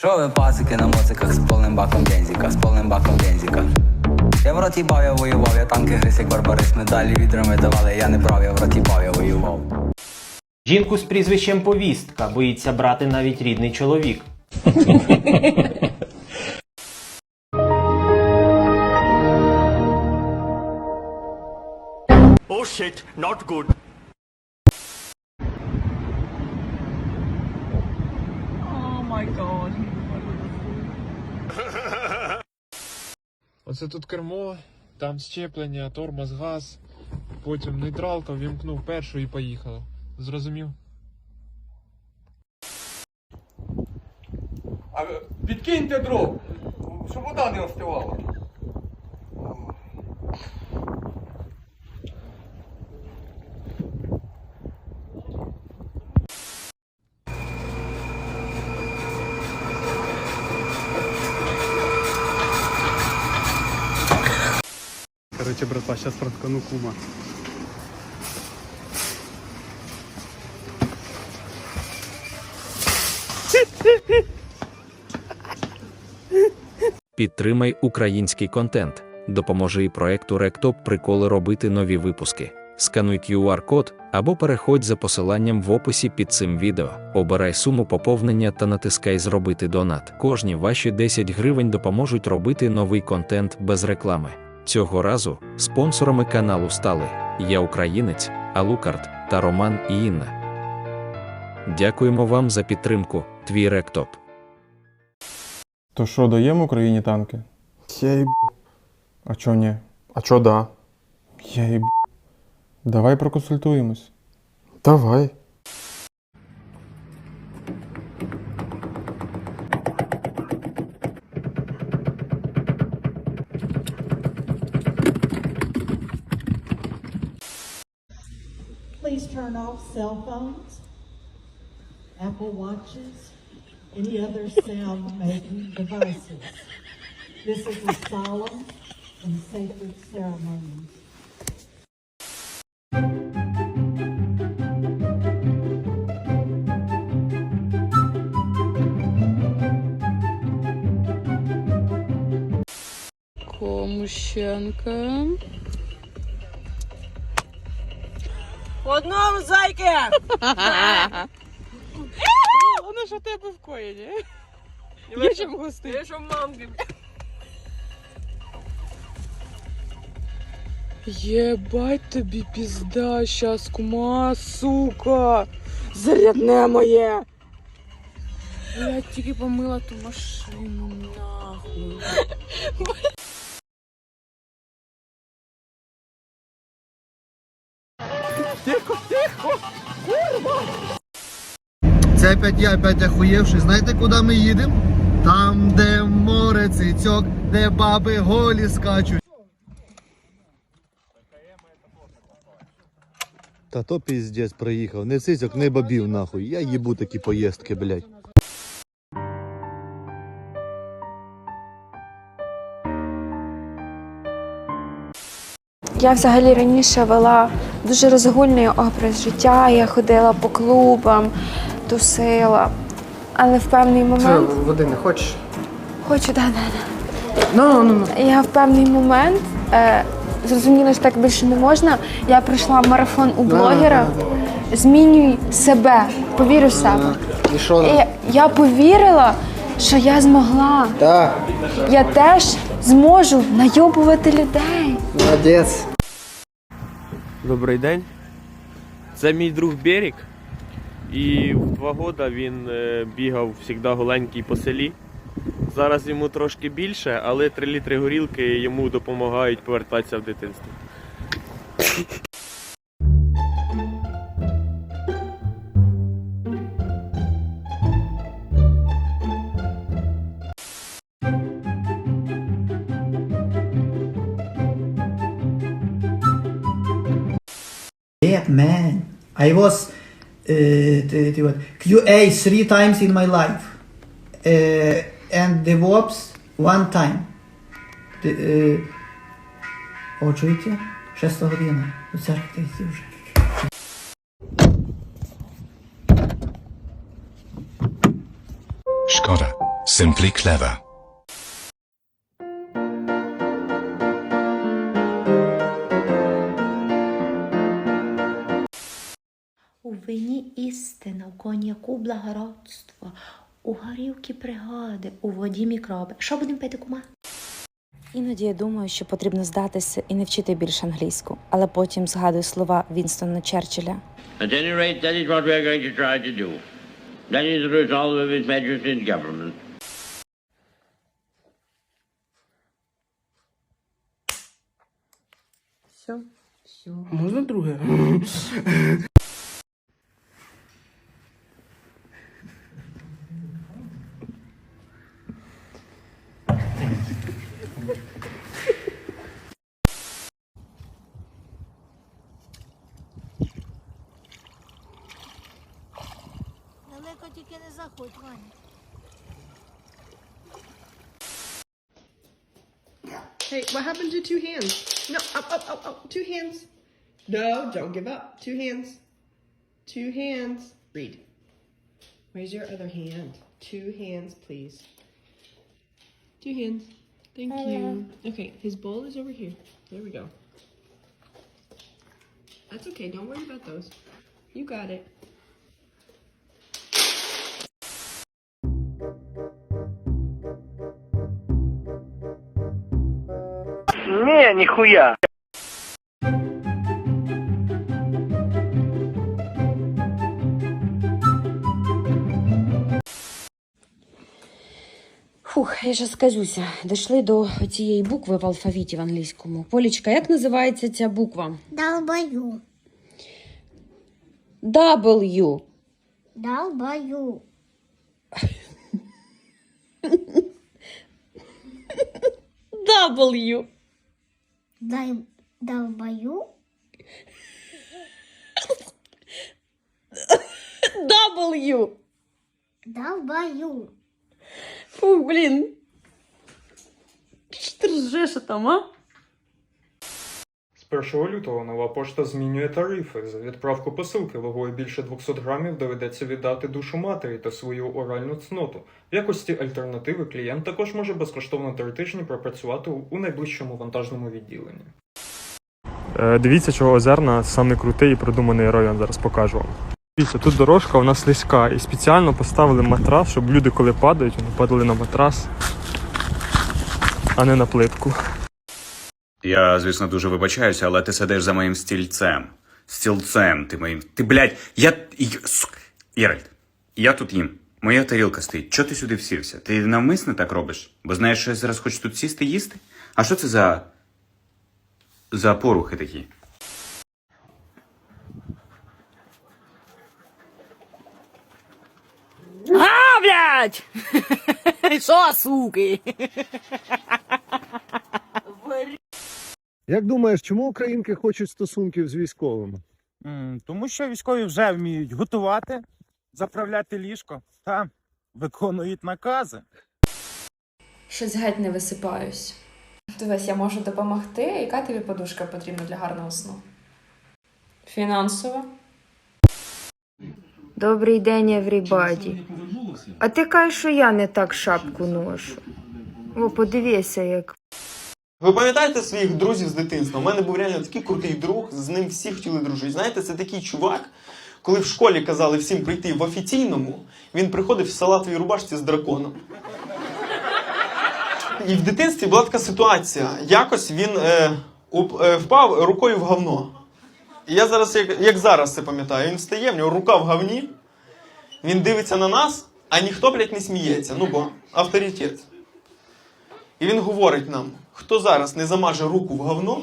Що ви пасики на моциках з повним баком бензика, з повним баком бензика? Я в роті бав, я воював, я танки гриз, як барбарис, медалі відрами давали, я не брав, я в роті бав, я воював. Жінку з прізвищем Повістка боїться брати навіть рідний чоловік. Oh shit, not good. Оце тут кермо, там щеплення, тормоз, газ, потім нейтралка, вімкнув першу і поїхало. Зрозумів? А підкиньте дров, щоб вода не остивала. Короче, братва, сейчас проткану кума. Підтримай український контент. Допоможи проекту Ректоп приколи робити нові випуски. Скануй QR-код або переходь за посиланням в описі під цим відео. Обирай суму поповнення та натискай Зробити донат. Кожні ваші 10 гривень допоможуть робити новий контент без реклами. Цього разу спонсорами каналу стали Я Українець, Алукарт та Роман і Інна. Дякуємо вам за підтримку. Твій Ректоп. То що, даємо Україні танки? Я їб... А чо ні? А чо да? Я їб... Давай проконсультуємось. Давай. Turn off cell phones, Apple Watches, any other sound-making devices. This is a solemn and sacred ceremony. Комущенка. Одному зайки! Воно ж у тебе в коїні. Є чим гостити. Я що мамки. Єбать тобі пізда, щас кума, сука. Зарядне моє. Я тільки помила ту машину, нахуй. Це опять я опять охуєвший. Знаєте, куди ми їдемо? Там, де море цицьок, де баби голі скачуть. Та то піздець приїхав. Не цицьок, не бабів нахуй. Я їбу такі поїздки, блядь. Я взагалі раніше вела дуже розгульний образ життя. Я ходила по клубам, тусила. Але в певний момент. води не хочеш? Хочу, да, да, да. Ну, ну, ну. Я в певний момент е, зрозуміла, що так більше не можна. Я пройшла марафон у блогера. Змінюй себе, повір у себе. І що? І я повірила, що я змогла. Так, Я теж зможу найобувати людей. молодець. Добрий день. Це мій друг Берік. І в два роки він е, бігав завжди голенький по селі. Зараз йому трошки більше, але 3 літри горілки йому допомагають повертатися в дитинство. man. I was uh, the, the, what, QA three times in my life. Uh, and DevOps one time. The, uh, о, чуєте? Шеста година. До церкви йти вже. Skoda. Simply clever. В коньяку благородство, у горілки пригоди, у воді мікроби. Що будемо пити, кума? Іноді я думаю, що потрібно здатися і не вчити більше англійську, але потім згадую слова Вінстона Черчилля. At any rate, that is what we are going to try to do. That is the resolve of His Majesty's government. Можна друге? не заходь, Ваня. Hey, what happened to two hands? No, up, up, up, up. Two hands. No, don't give up. Two hands. Two hands. Read. Where's your other hand? Two hands, please. Two hands. Thank you. Okay, his bowl is over here. There we go. That's okay. Don't worry about those. You got it. Нихуя. Фух, я ж сказюся. Дійшли до цієї букви в алфавіті в англійському. Полічка, як називається ця буква? Долбаю. W. Долбаю. W. Дай, долбаю. W. Долбаю. Фу, блин. Что ты ржешь там, а? З 1 лютого нова пошта змінює тарифи. За відправку посилки вагою більше 200 грамів доведеться віддати душу матері та свою оральну цноту. В якості альтернативи клієнт також може безкоштовно три тижні пропрацювати у найближчому вантажному відділенні. Е, Дивіться, чого озерна саме крутий і продуманий район. Зараз покажу вам. Дивіться, тут дорожка у нас слизька і спеціально поставили матрас, щоб люди, коли падають, вони падали на матрас, а не на плитку. Я, звісно, дуже вибачаюся, але ти сидиш за моїм стільцем. Стільцем ти моїм. Ти, блядь, я. Іральд, я тут їм. Моя тарілка стоїть. Чого ти сюди всівся? Ти навмисно так робиш? Бо знаєш, що я зараз хочу тут сісти їсти? А що це за. за порухи такі? А, блядь! Що, суки? Як думаєш, чому українки хочуть стосунків з військовими? Тому що військові вже вміють готувати, заправляти ліжко та виконують накази. Щось геть не висипаюсь. Дивись, я можу допомогти. Яка тобі подушка потрібна для гарного сну? Фінансова. Добрий день, еврібаді. А ти кажеш, що я не так шапку ношу. О, подивися, як. Ви пам'ятаєте своїх друзів з дитинства? У мене був реально такий крутий друг, з ним всі хотіли дружити. Знаєте, це такий чувак, коли в школі казали всім прийти в офіційному, він приходив в салатовій рубашці з драконом. І в дитинстві була така ситуація. Якось він е, уп- е, впав рукою в говно. І я зараз, як, як зараз це пам'ятаю, він встає, в нього рука в говні, він дивиться на нас, а ніхто, блядь, не сміється. Ну бо авторитет. І він говорить нам: хто зараз не замаже руку в говно,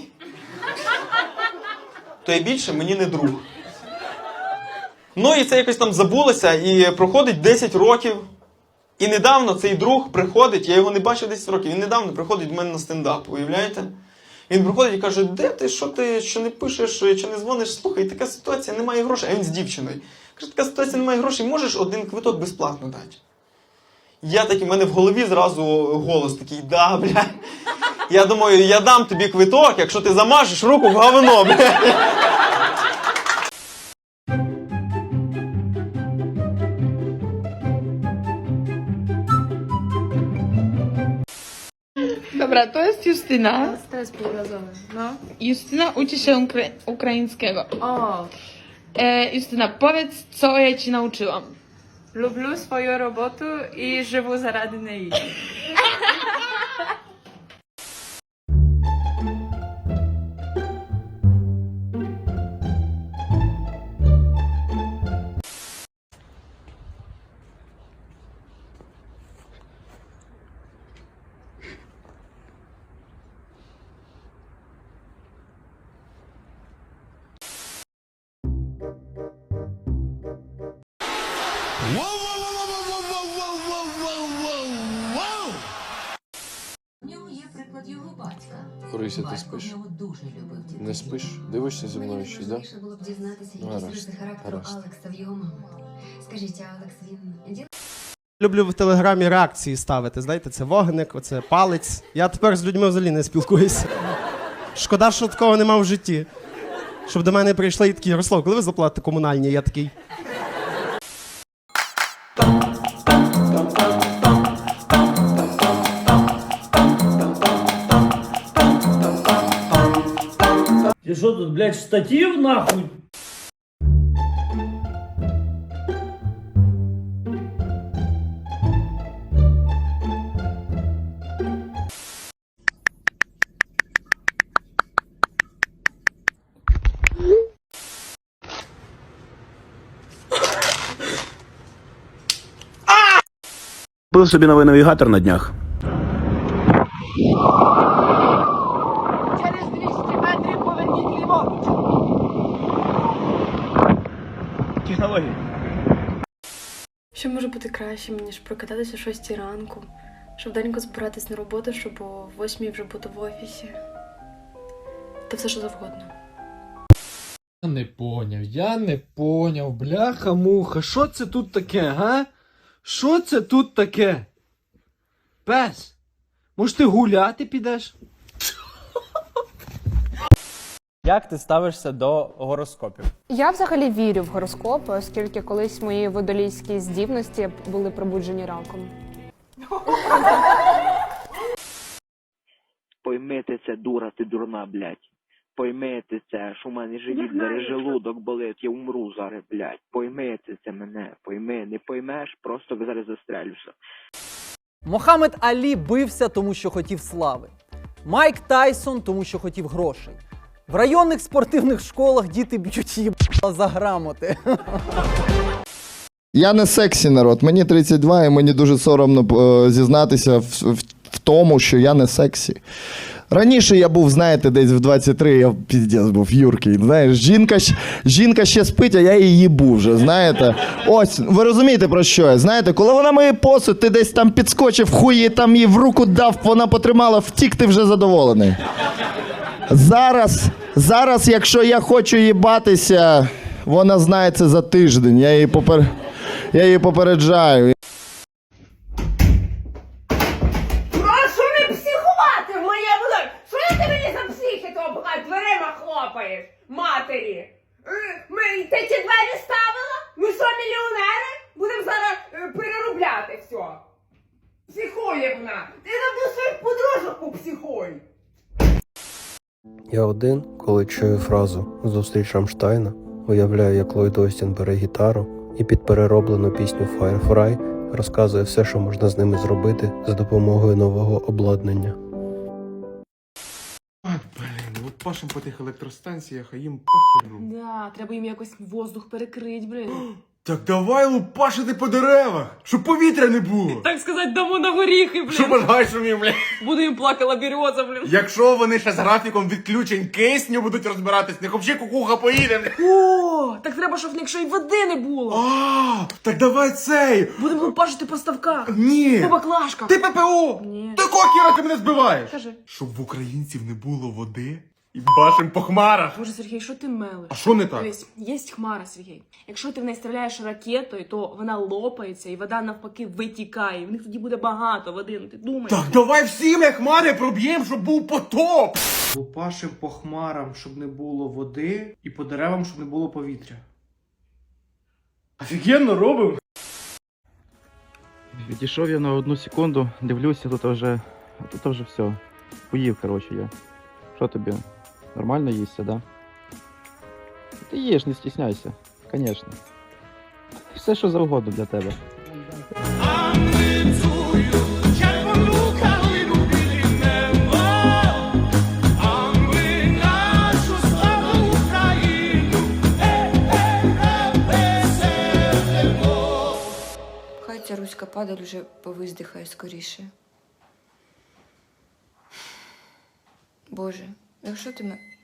той більше мені не друг. Ну і це якось там забулося, і проходить 10 років. І недавно цей друг приходить, я його не бачив 10 років, він недавно приходить до мене на стендап, уявляєте? Він приходить і каже, де ти, що ти, що не пишеш, чи не дзвониш, слухай, така ситуація, немає грошей. А він з дівчиною. Каже, така ситуація, немає грошей, можеш один квиток безплатно дати? Я такий, в мене в голові зразу голос такий, да, бля. Я думаю, я дам тобі квиток, якщо ти замажеш руку в говно, бля. Dobra, to jest Justyna. Stres półrazowy. No. Justyna uczy się ukra- ukraińskiego. O, E, Justyna, powiedz, co ja ci nauczyłam. Люблю свою роботу і живу заради неї. Його батька. Орися, ти Батько спиш? дуже любив дітей. Не спиш? Дивишся зі мною щось, да? найважливіше було б дізнатися якісь риси характеру. Алекса в його мами. Скажіть, Алекс він Люблю в телеграмі реакції ставити. Знаєте, це вогник, оце палець. Я тепер з людьми взагалі не спілкуюся. Шкода, що такого нема в житті. Щоб до мене прийшли і такі, Ярослав, коли ви заплатите комунальні? Я такий. Блядь, штатив нахуй? Купив собі новий навігатор на днях. Технологии. Що може бути кращим, ніж прокидатися о 6 ранку, швиденько збиратись на роботу, щоб о 8 вже бути в офісі. Та все що завгодно. Я не поняв, я не поняв, бляха-муха, що це тут таке, га? Що це тут таке? Пес, може ти гуляти підеш? Як ти ставишся до гороскопів? Я взагалі вірю в гороскопи, оскільки колись мої водолійські здібності були пробуджені раком. Пойми ти це, дура, ти дурна, блядь. Пойми ти це, що в мене живіт, зараз желудок болить, я умру зараз, блядь. Пойми ти це мене, пойми, не поймеш, просто зараз застрелюся. Мохамед Алі бився, тому що хотів слави. Майк Тайсон, тому що хотів грошей. В районних спортивних школах діти б'ють їбала за грамоти. Я не сексі народ, мені 32 і мені дуже соромно е, зізнатися в, в, в тому, що я не сексі. Раніше я був, знаєте, десь в 23, я піздець був юркий. Знаєш, жінка, жінка ще спить, а я її їбу вже, знаєте. Ось, ви розумієте про що я? Знаєте, коли вона має посуд, ти десь там підскочив, хуї там їй в руку дав, вона потримала, втік, ти вже задоволений. Зараз, зараз, якщо я хочу їбатися, вона знає це за тиждень. Я її попер... я її попереджаю. Прошу не психувати в моєму домі! Що ти мені за психіку блядь, дверима хлопаєш, матері? Е, Ми, ти ці двері ставила? Ми що, мільйонери? Будемо зараз е, переробляти все. Психує вона. Ти на своїх подружок попсихуй. Я один, коли чую фразу Зустріч Рамштайна, уявляю, як Ллойд Остін бере гітару і під перероблену пісню Firefly розказує все, що можна з ними зробити за допомогою нового обладнання. Блін, от пашем по тих електростанціях, а їм похеру. Да, треба їм якось воздух перекрить, блін. Так давай лупашити по деревах, щоб повітря не було. Так сказати, дамо на горіхи, блін. Що бажаєш мені, блядь? Буде їм плакала береза, блін. Якщо вони ще з графіком відключень кисню будуть розбиратись, не взагалі кукуха поїде. О, так треба, щоб в них ще й води не було. А, так давай цей. Будемо лупашити по ставках. Ні. По баклажках. Ти ППО! Ні. Такого хіра ти мене збиваєш! Кажи. Щоб в українців не було води і башим по хмарах. Боже, Сергій, що ти мелиш? А що не так? Дивись, є хмара, Сергій. Якщо ти в неї стріляєш ракетою, то вона лопається і вода навпаки витікає. В них тоді буде багато води. Ну ти думаєш? Так давай всі ми хмари проб'ємо, щоб був потоп! Лупашим по хмарам, щоб не було води, і по деревам, щоб не було повітря. Офігенно робимо! Відійшов я на одну секунду, дивлюся, тут вже, тут вже все. Поїв, коротше, я. Що тобі? Нормально їсться, да? Ти їж, не стісняйся, звісно. Все, що завгодно для тебе. Хай ця руська падаль уже повиздихає скоріше. Боже, якщо ти мене